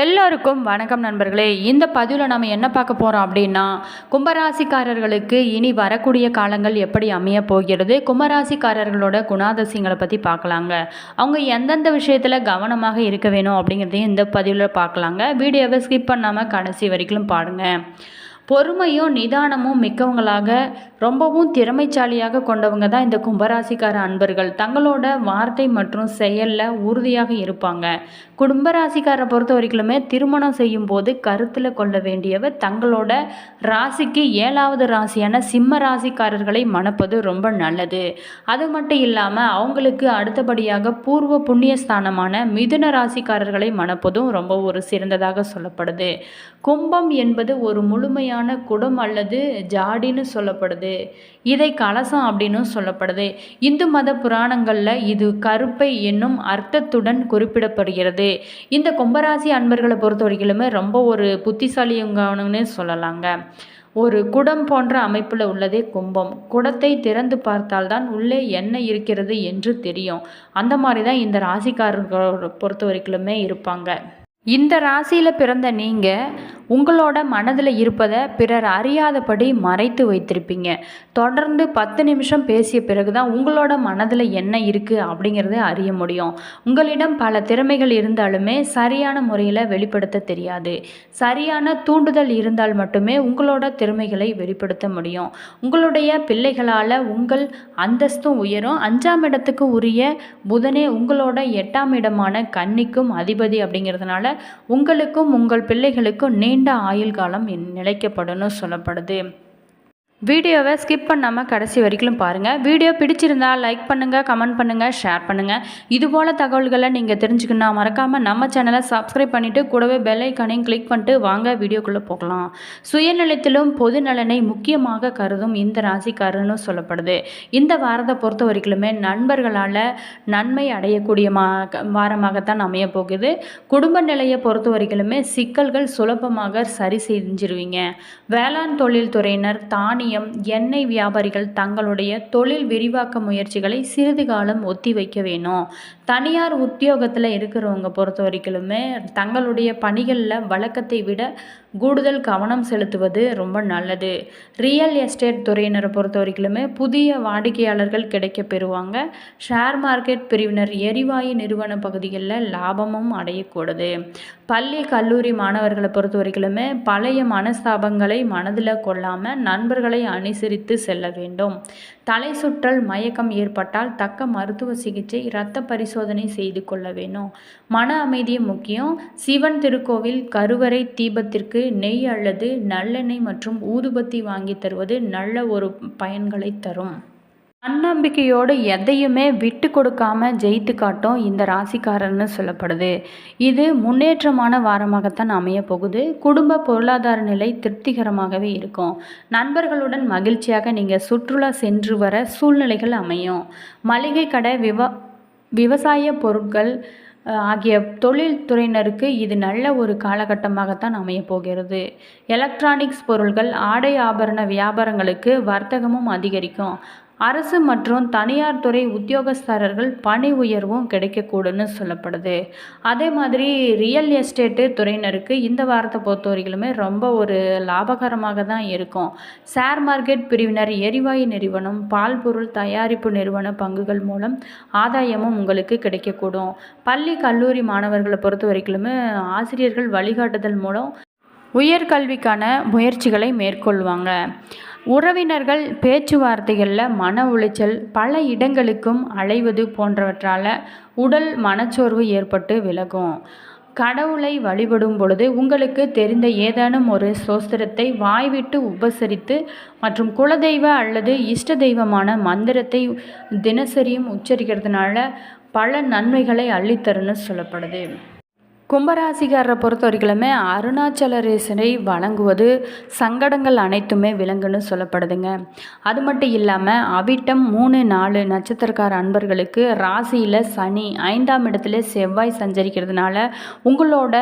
எல்லோருக்கும் வணக்கம் நண்பர்களே. இந்த பதிவில் நம்ம என்ன பார்க்க போகிறோம் அப்படின்னா கும்பராசிக்காரர்களுக்கு இனி வரக்கூடிய காலங்கள் எப்படி அமைய போகிறது கும்பராசிக்காரர்களோட குணாதிசயங்களை பற்றி பார்க்கலாங்க. அவங்க எந்தெந்த விஷயத்தில் கவனமாக இருக்க வேணும் அப்படிங்கிறதையும் இந்த பதிவில் பார்க்கலாங்க. வீடியோவை ஸ்கிப் பண்ணாமல் கடைசி வரைக்கும் பாருங்கள் பொறுமையும் நிதானமும் மிக்கவங்களாக ரொம்பவும் திறமைச்சாலியாக கொண்டவங்க தான் இந்த கும்பராசிக்கார அன்பர்கள். தங்களோட வார்த்தை மற்றும் செயலில் உறுதியாக இருப்பாங்க. குடும்ப ராசிக்காரரை பொறுத்த வரைக்குமே திருமணம் செய்யும் போது கருத்தில் கொள்ள வேண்டியவர் தங்களோட ராசிக்கு ஏழாவது ராசியான சிம்ம ராசிக்காரர்களை மணப்பது ரொம்ப நல்லது. அது மட்டும் இல்லாமல் அவங்களுக்கு அடுத்தபடியாக பூர்வ புண்ணியஸ்தானமான மிதுன ராசிக்காரர்களை மணப்பதும் ரொம்ப ஒரு சிறந்ததாக சொல்லப்படுது. கும்பம் என்பது ஒரு முழுமையான குடம் அல்லது ஜாடின்னு சொல்லப்படுது. இதை கலசம் அப்படின்னு சொல்லப்படுது. இந்து மத புராணங்களில் இது கருப்பை என்னும் அர்த்தத்துடன் குறிப்பிடப்படுகிறது. இந்த கும்பராசி அன்பர்களை பொறுத்த வரைக்கிலுமே ரொம்ப ஒரு புத்திசாலியுங்கன்னே சொல்லலாங்க. ஒரு குடம் போன்ற அமைப்பில் உள்ளதே கும்பம். குடத்தை திறந்து பார்த்தால்தான் உள்ளே என்ன இருக்கிறது என்று தெரியும். அந்த மாதிரி தான் இந்த ராசிக்காரர்களை பொறுத்த வரைக்கிலுமே இருப்பாங்க. இந்த ராசியில் பிறந்த நீங்கள் உங்களோட மனதில் இருப்பதை பிறர் அறியாதபடி மறைத்து வைத்திருப்பீங்க. தொடர்ந்து பத்து நிமிஷம் பேசிய பிறகு தான் உங்களோட மனதில் என்ன இருக்குது அப்படிங்கிறத அறிய முடியும். உங்களிடம் பல திறமைகள் இருந்தாலுமே சரியான முறையில் வெளிப்படுத்த தெரியாது. சரியான தூண்டுதல் இருந்தால் மட்டுமே உங்களோட திறமைகளை வெளிப்படுத்த முடியும். உங்களுடைய பிள்ளைகளால் உங்கள் அந்தஸ்தும் உயரும். அஞ்சாம் இடத்துக்கு உரிய புதனே உங்களோட எட்டாம் இடமான கன்னிக்கும் அதிபதி அப்படிங்கிறதுனால உங்களுக்கும் உங்கள் பிள்ளைகளுக்கும் நீண்ட ஆயுள் காலம் நிலைக்கப்படும் சொல்லப்படுது. வீடியோவை ஸ்கிப் பண்ணாமல் கடைசி வரைக்கும் பாருங்கள் வீடியோ பிடிச்சிருந்தா லைக் பண்ணுங்கள் கமெண்ட் பண்ணுங்கள் ஷேர் பண்ணுங்கள் இதுபோல் தகவல்களை நீங்கள் தெரிஞ்சுக்கணும் மறக்காமல் நம்ம சேனலை சப்ஸ்கிரைப் பண்ணிவிட்டு கூடவே பெல்லைக்கானையும் கிளிக் பண்ணிட்டு வாங்க வீடியோக்குள்ளே போகலாம். சுயநலத்திலும் பொது நலனை முக்கியமாக கருதும் இந்த ராசிக்காரன்னு சொல்லப்படுது. இந்த வாரத்தை பொறுத்த வரைக்குமே நண்பர்களால் நன்மை அடையக்கூடிய மா வாரமாகத்தான் அமைய போகுது. குடும்ப நிலையை பொறுத்த வரைக்குமே சிக்கல்கள் சுலபமாக சரி செஞ்சிருவீங்க. வேளாண் தொழில் துறையினர் தானியம் எண்ணெய் வியாபாரிகள் தங்களுடைய தொழில் விரிவாக்க முயற்சிகளை சிறிது காலம் ஒத்தி வைக்க வேணும். தனியார் உத்தியோகத்தில் இருக்கிறவங்க பொறுத்த வரைக்குமே தங்களுடைய பணிகளில் வழக்கத்தை விட கூடுதல் கவனம் செலுத்துவது ரொம்ப நல்லது. ரியல் எஸ்டேட் துறையினரை பொறுத்த வரைக்குமே புதிய வாடிக்கையாளர்கள் கிடைக்க பெறுவாங்க. ஷேர் மார்க்கெட் பிரிவினர் எரிவாயு நிறுவன பகுதிகளில் லாபமும் அடையக்கூடாது. பள்ளி கல்லூரி மாணவர்களை பொறுத்த வரைக்குமே பழைய மனஸ்தாபங்களை மனதில் கொள்ளாமல் நண்பர்களை அனுசரித்து செல்ல வேண்டும். தலை சுற்றல் மயக்கம் ஏற்பட்டால் தக்க மருத்துவ சிகிச்சை இரத்த பரிசோதனை செய்து கொள்ள வேண்டும். மன அமைதி முக்கியம். சிவன் திருக்கோவில் கருவறை தீபத்திற்கு நெய் அல்லது நல்லெண்ணெய் மற்றும் ஊதுபத்தி வாங்கி தருவது நல்ல ஒரு பயன்களை தரும். தன்னம்பிக்கையோடு எதையுமே விட்டு கொடுக்காம ஜெயித்து காட்டும் இந்த ராசிக்காரன்னு சொல்லப்படுது. இது முன்னேற்றமான வாரமாகத்தான் அமைய போகுது. குடும்ப பொருளாதார நிலை திருப்திகரமாகவே இருக்கும். நண்பர்களுடன் மகிழ்ச்சியாக நீங்கள் சுற்றுலா சென்று வர சூழ்நிலைகள் அமையும். மளிகை கடை விவ விவசாய பொருட்கள் ஆகிய தொழில்துறையினருக்கு இது நல்ல ஒரு காலகட்டமாகத்தான் அமைய போகிறது. எலக்ட்ரானிக்ஸ் பொருட்கள் ஆடை ஆபரண வியாபாரங்களுக்கு வர்த்தகமும் அதிகரிக்கும். அரசு மற்றும் தனியார் துறை உத்தியோகஸ்தரர்கள் பணி உயர்வும் கிடைக்கக்கூடும்னு சொல்லப்படுது. அதே மாதிரி ரியல் எஸ்டேட்டு துறையினருக்கு இந்த வாரத்தை பொறுத்த வரைக்குமே ரொம்ப ஒரு லாபகரமாக தான் இருக்கும். ஷேர் மார்க்கெட் பிரிவினர் எரிவாயு நிறுவனம் பால் பொருள் தயாரிப்பு நிறுவன பங்குகள் மூலம் ஆதாயமும் உங்களுக்கு கிடைக்கக்கூடும். பள்ளி கல்லூரி மாணவர்களை பொறுத்த வரைக்குமே ஆசிரியர்கள் வழிகாட்டுதல் மூலம் உயர்கல்விக்கான முயற்சிகளை மேற்கொள்வாங்க. உறவினர்கள் பேச்சுவார்த்தைகளில் மன உளைச்சல் பல இடங்களுக்கும் அலைவது போன்றவற்றால் உடல் மனச்சோர்வு ஏற்பட்டு விலகும். கடவுளை வழிபடும் பொழுது உங்களுக்கு தெரிந்த ஏதேனும் ஒரு சோஸ்திரத்தை வாய்விட்டு உபசரித்து மற்றும் குலதெய்வ அல்லது இஷ்ட தெய்வமான மந்திரத்தை தினசரியும் உச்சரிக்கிறதுனால பல நன்மைகளை அள்ளித்தருன்னு சொல்லப்படுது. கும்பராசிக்காரரை பொறுத்த வரைக்குமே அருணாச்சலரேசனை வழங்குவது சங்கடங்கள் அனைத்துமே விலங்குன்னு சொல்லப்படுதுங்க. அது மட்டும் இல்லாமல் அவிட்டம் மூணு நாலு நட்சத்திரக்கார அன்பர்களுக்கு ராசியில் சனி ஐந்தாம் இடத்துல செவ்வாய் சஞ்சரிக்கிறதுனால உங்களோட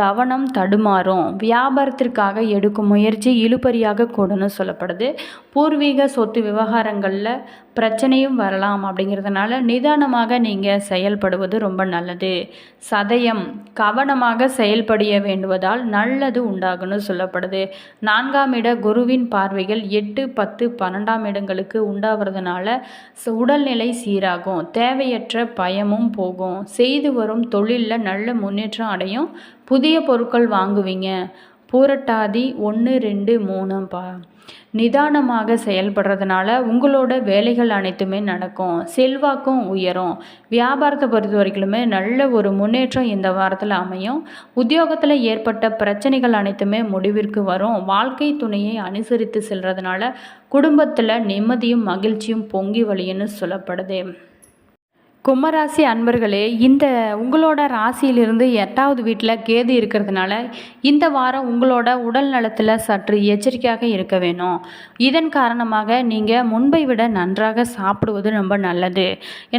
கவனம் தடுமாறும். வியாபாரத்திற்காக எடுக்கும் முயற்சி இழுபறியாக கூடன்னு சொல்லப்படுது. பூர்வீக சொத்து விவகாரங்களில் பிரச்சனையும் வரலாம் அப்படிங்கிறதுனால நிதானமாக நீங்கள் செயல்படுவது ரொம்ப நல்லது. சதயம் கவனமாக செயல்படிய வேண்டுவதால் நல்லது உண்டாகும்னு சொல்லப்படுது. நான்காம் இட குருவின் பார்வைகள் எட்டு பத்து பன்னெண்டாம் இடங்களுக்கு உண்டாகிறதுனால உடல்நிலை சீராகும். தேவையற்ற பயமும் போகும். செய்து வரும் தொழிலில் நல்ல முன்னேற்றம் அடையும். புதிய பொருட்கள் வாங்குவீங்க. பூரட்டாதி ஒன்று ரெண்டு மூணு பா நிதானமாக செயல்படுறதுனால உங்களோட வேலைகள் அனைத்துமே நடக்கும். செல்வாக்கும் உயரும். வியாபாரத்தை பொறுத்த வரைக்குமே நல்ல ஒரு முன்னேற்றம் இந்த வாரத்தில் அமையும். உத்தியோகத்தில் ஏற்பட்ட பிரச்சனைகள் அனைத்துமே முடிவிற்கு வரும். வாழ்க்கை துணையை அனுசரித்து செல்றதுனால குடும்பத்தில் நிம்மதியும் மகிழ்ச்சியும் பொங்கி வழியுன்னு சொல்லப்படுது. கும்பராசி அன்பர்களே இந்த உங்களோட ராசியிலிருந்து எட்டாவது வீட்டில் கேது இருக்கிறதுனால இந்த வாரம் உங்களோட உடல் நலத்தில் சற்று எச்சரிக்கையாக இருக்க வேணும். இதன் காரணமாக நீங்கள் முன்பை விட நன்றாக சாப்பிடுவது ரொம்ப நல்லது.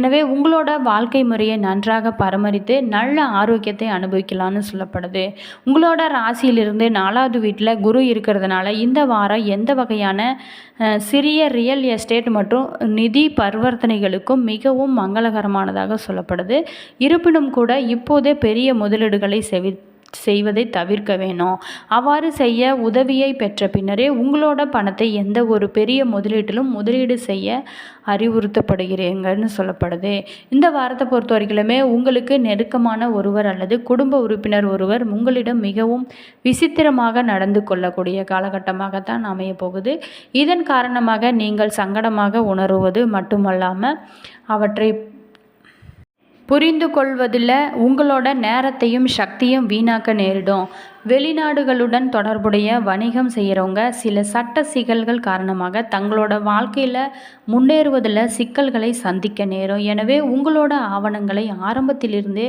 எனவே உங்களோட வாழ்க்கை முறையை நன்றாக பராமரித்து நல்ல ஆரோக்கியத்தை அனுபவிக்கலாம்னு சொல்லப்படுது. உங்களோட ராசியிலிருந்து நாலாவது வீட்டில் குரு இருக்கிறதுனால இந்த வாரம் எந்த வகையான சிறிய ரியல் எஸ்டேட் மற்றும் நிதி பரிவர்த்தனைகளுக்கும் மிகவும் மங்களகரமாக மங்களகரமானதாக சொல்லப்படுது. இருப்பினும் கூட இப்போதே பெரிய முதலீடுகளை செவி செய்வதை தவிர்க்க வேணும். அவ்வாறு செய்ய உதவியை பெற்ற பின்னரே உங்களோட பணத்தை எந்த ஒரு பெரிய முதலீட்டிலும் முதலீடு செய்ய அறிவுறுத்தப்படுகிறீங்கன்னு சொல்லப்படுது. இந்த வாரத்தை பொறுத்த வரைக்குமே உங்களுக்கு நெருக்கமான ஒருவர் அல்லது குடும்ப உறுப்பினர் ஒருவர் உங்களிடம் மிகவும் விசித்திரமாக நடந்து கொள்ளக்கூடிய காலகட்டமாகத்தான் அமைய போகுது. இதன் காரணமாக நீங்கள் சங்கடமாக உணருவது மட்டுமல்லாமல் அவற்றை புரிந்து கொள்வதில் உங்களோட நேரத்தையும் சக்தியும் வீணாக்க நேரிடும். வெளிநாடுகளுடன் தொடர்புடைய வணிகம் செய்கிறவங்க சில சட்ட சிக்கல்கள் காரணமாக தங்களோட வாழ்க்கையில் முன்னேறுவதில் சிக்கல்களை சந்திக்க நேரும். எனவே உங்களோட ஆவணங்களை ஆரம்பத்திலிருந்தே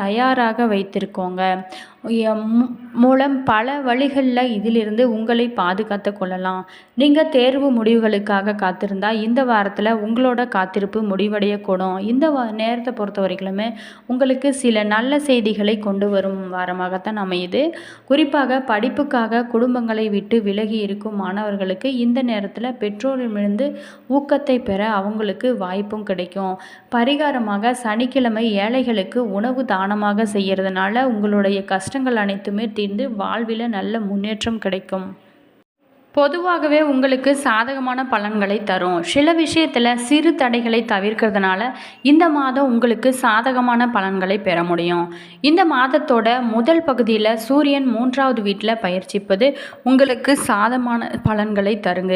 தயாராக வைத்திருக்கோங்க. மூலம் பல வழிகளில் இதிலிருந்து உங்களை பாதுகாத்து கொள்ளலாம். நீங்கள் தேர்வு முடிவுகளுக்காக காத்திருந்தா இந்த வாரத்தில் உங்களோட காத்திருப்பு முடிவடையக்கூடும். இந்த நேரத்தை பொறுத்த வரைக்குமே உங்களுக்கு சில நல்ல செய்திகளை கொண்டு வரும் வாரமாகத்தான் அமையுது. குறிப்பாக படிப்புக்காக குடும்பங்களை விட்டு விலகி இருக்கும் மாணவர்களுக்கு இந்த நேரத்தில் பெற்றோரிடமிருந்து ஊக்கத்தை பெற அவங்களுக்கு வாய்ப்பும் கிடைக்கும். பரிகாரமாக சனிக்கிழமை ஏழைகளுக்கு உணவு தானமாக செய்கிறதுனால உங்களுடைய கஷ்டங்கள் அனைத்துமே தீர்ந்து வாழ்வில் நல்ல முன்னேற்றம் கிடைக்கும். பொதுவாகவே உங்களுக்கு சாதகமான பலன்களை தரும். சில விஷயத்தில் சிறு தடைகளை தவிர்க்கிறதுனால இந்த மாதம் உங்களுக்கு சாதகமான பலன்களை பெற முடியும். இந்த மாதத்தோட முதல் பகுதியில் சூரியன் மூன்றாவது வீட்டில் பயிற்சிப்பது உங்களுக்கு சாதகமான பலன்களை தருங்க.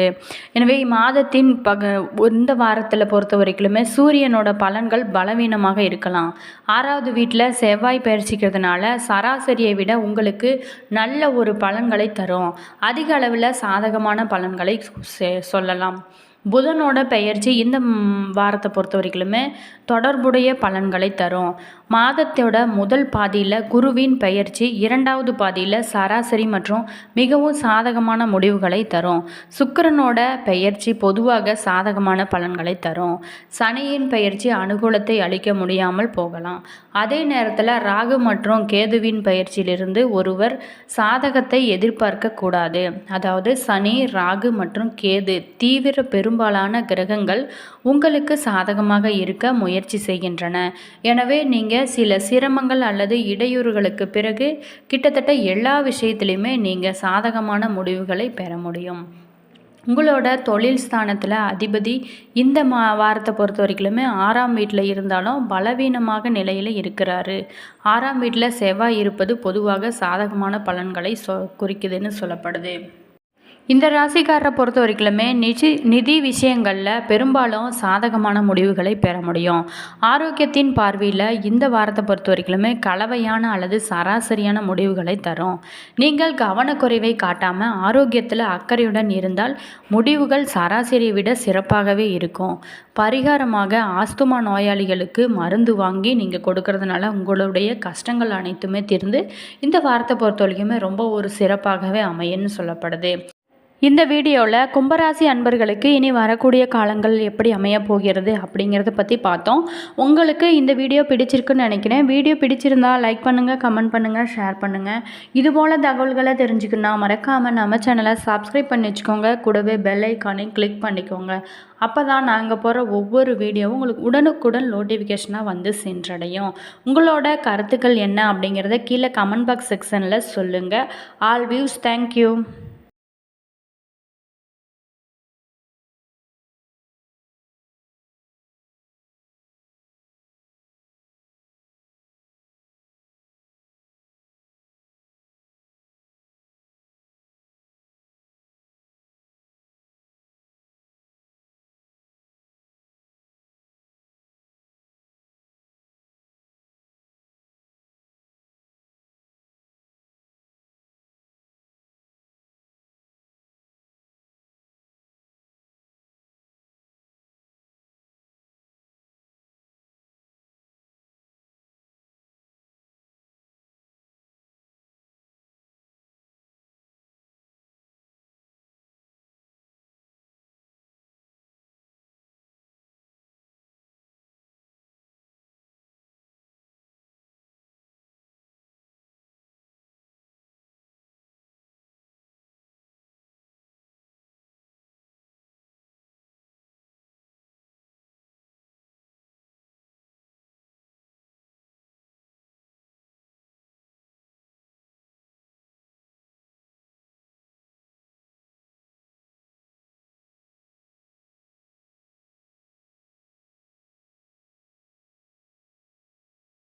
எனவே மாதத்தின் பக இந்த வாரத்தில் பொறுத்த வரைக்குமே சூரியனோட பலன்கள் பலவீனமாக இருக்கலாம். ஆறாவது வீட்டில் செவ்வாய் பயிற்சிக்கிறதுனால சராசரியை விட உங்களுக்கு நல்ல ஒரு பலன்களை தரும். அதிக அளவில் சாதகமான பலன்களை செ- சொல்லலாம். புதனோட பெயர்ச்சி இந்த வாரத்தை பொறுத்த வரைக்குமே தொடர்புடைய பலன்களை தரும். மாதத்தோட முதல் பாதியில் குருவின் பெயர்ச்சி இரண்டாவது பாதியில் சராசரி மற்றும் மிகவும் சாதகமான முடிவுகளை தரும். சுக்கரனோட பெயர்ச்சி பொதுவாக சாதகமான பலன்களை தரும். சனியின் பெயர்ச்சி அனுகூலத்தை அளிக்க முடியாமல் போகலாம். அதே நேரத்தில் ராகு மற்றும் கேதுவின் பயிற்சியிலிருந்து ஒருவர் சாதகத்தை எதிர்பார்க்க கூடாது. அதாவது சனி ராகு மற்றும் கேது தீவிர பெரும்பாலான கிரகங்கள் உங்களுக்கு சாதகமாக இருக்க முயற்சி செய்கின்றன. எனவே நீங்கள் சில சிரமங்கள் அல்லது இடையூறுகளுக்கு பிறகு கிட்டத்தட்ட எல்லா விஷயத்திலையுமே நீங்கள் சாதகமான முடிவுகளை பெற முடியும். உங்களோட தொழில் ஸ்தானத்தில் அதிபதி இந்த மா வாரத்தை பொறுத்த வரைக்குமே ஆறாம் வீட்டில் இருந்தாலும் பலவீனமாக நிலையில் இருக்கிறாரு. ஆறாம் வீட்டில் செவ்வாய் இருப்பது பொதுவாக சாதகமான பலன்களை சொ குறிக்குதுன்னு சொல்லப்படுது. இந்த ராசிக்காரரை பொறுத்த வரைக்குமே நிதி நிதி விஷயங்களில் பெரும்பாலும் சாதகமான முடிவுகளை பெற முடியும். ஆரோக்கியத்தின் பார்வையில் இந்த வாரத்தை பொறுத்த வரைக்குமே கலவையான அல்லது சராசரியான முடிவுகளை தரும். நீங்கள் கவனக்குறைவை காட்டாமல் ஆரோக்கியத்தில் அக்கறையுடன் இருந்தால் முடிவுகள் சராசரியை விட சிறப்பாகவே இருக்கும். பரிகாரமாக ஆஸ்துமா நோயாளிகளுக்கு மருந்து வாங்கி நீங்கள் கொடுக்கறதுனால உங்களுடைய கஷ்டங்கள் அனைத்துமே தீர்ந்து இந்த வாரத்தை பொறுத்த வரைக்குமே ரொம்ப ஒரு சிறப்பாகவே அமையும்னு சொல்லப்படுது. இந்த வீடியோவில் கும்பராசி அன்பர்களுக்கு இனி வரக்கூடிய காலங்கள் எப்படி அமைய போகிறது அப்படிங்கிறத பற்றி பார்த்தோம். உங்களுக்கு இந்த வீடியோ பிடிச்சிருக்குன்னு நினைக்கிறேன். வீடியோ பிடிச்சிருந்தால் லைக் பண்ணுங்கள் கமெண்ட் பண்ணுங்கள் ஷேர் பண்ணுங்கள் இதுபோல் தகவல்களை தெரிஞ்சுக்கணும்னா மறக்காமல் நம்ம சேனலை சப்ஸ்கிரைப் பண்ணி வச்சுக்கோங்க. கூடவே பெல் ஐக்கானை கிளிக் பண்ணிக்கோங்க. அப்போ தான் நாங்கள் போகிற ஒவ்வொரு வீடியோவும் உங்களுக்கு உடனுக்குடன் நோட்டிஃபிகேஷனாக வந்து சென்றடையும். உங்களோட கருத்துக்கள் என்ன அப்படிங்கிறத கீழே கமெண்ட் பாக்ஸ் செக்ஷனில் சொல்லுங்கள் ஆல் வியூஸ் தேங்க்யூ